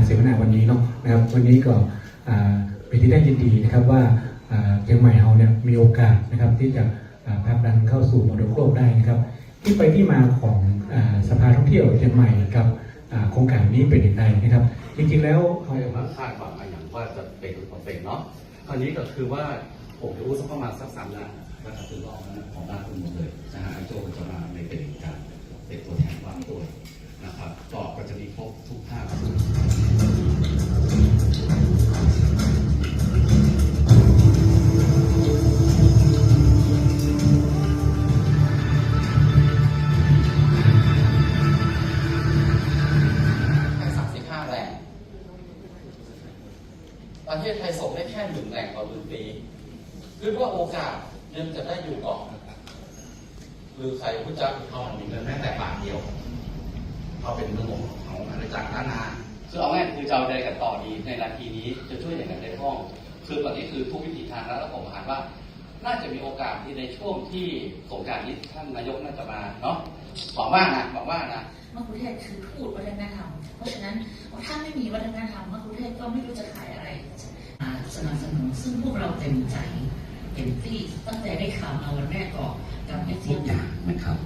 านเสวนาวันนี้เนาะนะครับวันนี้ก็เป็นที่ได้ยินดีนะครับว่าเชียงใหม่เราเนี่ยมีโอกาสนะครับที่จะอ่าผลักดันเข้าสู่มรดกโลกได้นะครับ ที่ไปที่มาของอสภาท่องเที่ยวเชียงใหม่กับโครงการนี้เป็นอย่างไรนะครับ จริงๆแล้วเขาไม่ว่าคาดหวังอะไรอย่างว่าจะเป็นหรือไม่เป็นเนาะคราวนี้ก็คือว่าผมจะรู้สักประมาณสักสามล้านนะครับถึงรอบของด้านคุณหมดเลยนะฮะไอโจจะมาในเป็นการเป็นตัวแทนวางตัวนะครับก็ ประเทศไทยส่งได้แค่หนึ่งแหล่งต่อหนึ่งปีคือว่าโอกาสยังจะได้อยู่ก่อนหรือใครพุทธเจ้าเขามีเงินแม้แต่บาทเดียวเขาเป็นเมืองหลวงของอาณาจักรล้านนาคือเอาง่ายคือจะเอาใดกันต่อดีในนาทีนี้จะช่วยอย่างไรได้บ้างคือตอนนี้คือทุกวิถีทางแล้วแล้วผมอ่านว่า น่าจะมีโอกาสที่ในช่วงที่สงกรารนี้ท่านนายกน่าจะมาเนาะหวังว่านะหวังว่านะมะคุเทศคือทูตวัฒนธรรม เพราะฉะนั้นถ้าไม่มีวัฒนธรรมมะคุเทศก็ไม่รู้จะขายอะไรสนับสนุนซึ่งพวกเราเต็มใจเต็มที่ตั้งแต่ได้ข่าวมาวันแรกก็กับแม่ทุกอย่างนะครับ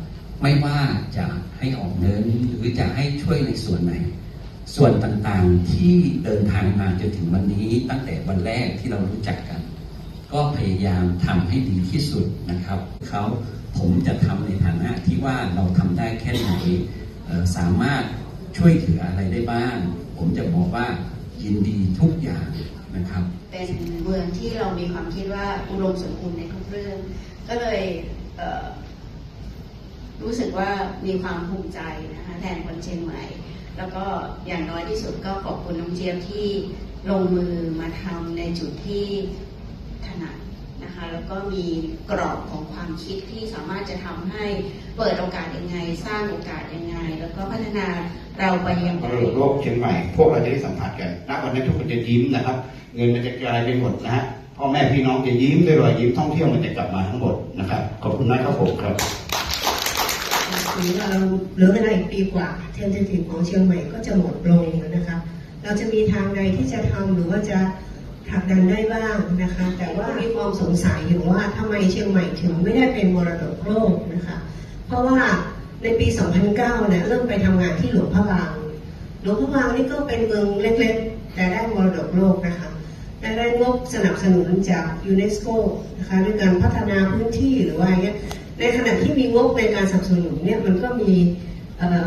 ไม่ว่าจะให้ออกเงินหรือจะให้ช่วยในส่วนไหน ส่วนต่างๆที่เดินทางมาจนถึงวันนี้ตั้งแต่วันแรกที่เรารู้จักกัน ก็พยายามทำให้ดีที่สุดนะครับเขาผมจะทำในฐานะที่ว่าเราทำได้แค่ไหนสามารถ ช่วยเหลืออะไรได้บ้าง ผมจะบอกว่ายินดีทุกอย่างนะครับ เป็นเมืองที่เรามีความคิดว่าอุดมสมบูรณ์ในทุกเรื่อง ก็เลยเรู้สึกว่ามีความภูมิใจนะคะแทนคนเชียงใหม่ แล้วก็อย่างน้อยที่สุดก็ขอบคุณน้องเจี๊ยบที่ลงมือมาทำในจุดที่ถนัดนะคะแล้วก็มีกรอบของความคิดที่สามารถจะทำให้เปิดโอกาสยังไง สร้างโอกาสยังไง แล้วก็พัฒนาเราไปยังมไงรดกโลกเชียงใหม่ พวกเราจะได้สัมผัสกันณวันนี้ทุกคนจะยิ้มนะครับ เงินมันจะกลายเป็นหมดนะฮะพ่อแม่พี่น้องจะยิ้มด้วยรอยยิ้มท่องเที่ยวมันจะกลับมาทั้งหมดนะครับขอบคุณนะครับผมครับหรือเราเหลือเวลาอีกปีกว่าเทนเทนทีของเชียงใหม่ก็จะหมดลงนะคะเราจะมีทางใดที่จะทำหรือว่าจะผลักดันได้บ้างนะคะ แต่ว่ามีความสงสัยอยู่ว่าทำไมเชียงใหม่ถึงไม่ได้เป็นมรดกโลกนะคะ เพราะว่า ในปี 2009 เนี่ยเริ่มไปทำงานที่หลวงพระบาง หลวงพระบางนี่ก็เป็นเมืองเล็กๆ แต่ได้มรดกโลกนะคะและได้งบสนับสนุนจากยูเนสโกนะคะด้วยการพัฒนาพื้นที่หรือว่าอย่างเงี้ย ในขณะที่มีงบในการสนับสนุนเนี่ยมันก็มี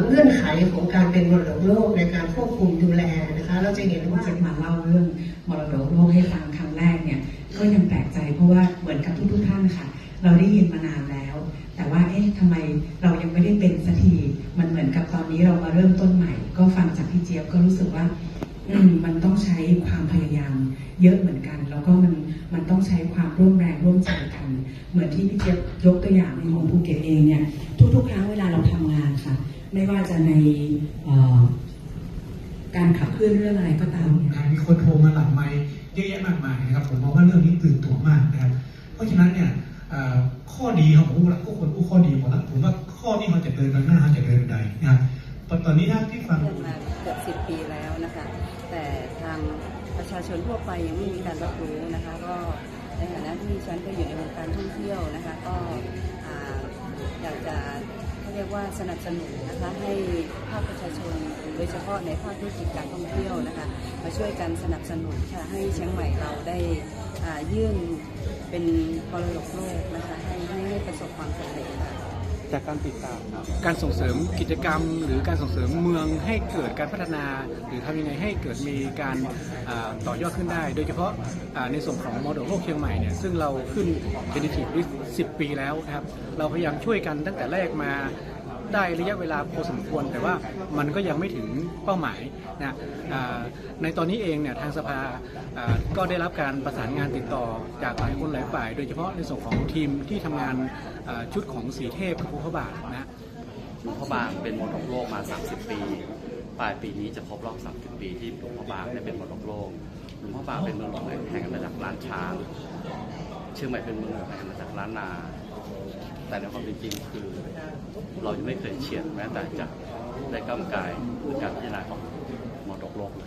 เงื่อนไขของการเป็นมรดกโลกในการควบคุมดูแลนะคะ เราจะเห็นว่าว่าจะมาเล่าเรื่องมรดกโลกให้ฟังครั้งแรกเนี่ยก็ยังแปลกใจเพราะว่าเหมือนกับทุกๆท่านค่ะ เราได้ยินมานานแล้ว เยอะเหมือนกัน แล้วก็มันมันต้องใช้ความร่วมแรงร่วมใจกัน เหมือนที่พี่เจี๊ยบยกตัวอย่างในของภูเก็ตเองเนี่ยทุกๆ ครั้งเวลาเราทำงานค่ะ ไม่ว่าจะในเอ่อการขับเคลื่อนเรื่องอะไรก็ตามเนี่ยงานมีคนโทรมาหลังไมค์เยอะแยะมากมายนะครับผมมองว่าเรื่องนี้ตื่นตัวมากนะครับ เพราะฉะนั้นเนี่ยเอ่อข้อดีของผมละก็คนผู้ข้อดีหมดแล้วผมว่าข้อที่เขาจะเดินไปหน้าเขาจะเดินไปใดนะครับตอนนี้ถ้าที่ฟังเรื่องมาเกือบสิบปีแล้วนะคะ แต่ทาง ประชาชนทั่วไปยังไม่มีการรับรู้นะคะ ก็ในฐานะที่ฉันก็อยู่ในวงการท่องเที่ยวนะคะ ก็อยากจะเรียกว่าสนับสนุนนะคะให้ภาคประชาชนโดยเฉพาะในภาคธุรกิจการท่องเที่ยวนะคะมาช่วยกันสนับสนุนค่ะให้เชียงใหม่เราได้ยื่นเป็นมรดกโลกนะคะให้ให้ให้ประสบความสำเร็จค่ะ จากการติดตามการส่งเสริมกิจกรรม หรือการส่งเสริมเมืองให้เกิดการพัฒนา หรือทำยังไงให้เกิดมีการอ่าต่อยอดขึ้นได้ โดยเฉพาะอ่าในส่วนของมเดโลกเชียงใหม่เนี่ยซึ่งเราขึ้นเ e น i ทีฟลิส10 ปีแล้วนะครับเราพยายามช่วยกันตั้งแต่แรกมา ได้ระยะเวลาพอสมควร แต่ว่ามันก็ยังไม่ถึงเป้าหมายนะในตอนนี้เองเนี่ยทางสภาก็ได้รับการประสานงานติดต่อจากหลายคนหลายฝ่าย โดยเฉพาะในส่วนของทีมที่ทำงานชุดของสีเทพกับภูพระบาทนะลวงพ่อบางเป็นมรดกโลกมา 30 ปีปลายปีนี้จะครบรอบ 30 ปีที่หลวงพ่อบางได้เป็นมรดกโลก หลวงพ่อบางเป็นเมืองหลวงแห่งอาณาจักรล้านช้าง เชียงใหม่เป็นเมืองหลวงแห่งอาณาจักรล้านนา แต่ในความเป็นจริงคือ เรายังไม่เคยเฉียดแม้แต่จะได้ก้าวกายหรือการพิจารณาของมรดกโลกเลย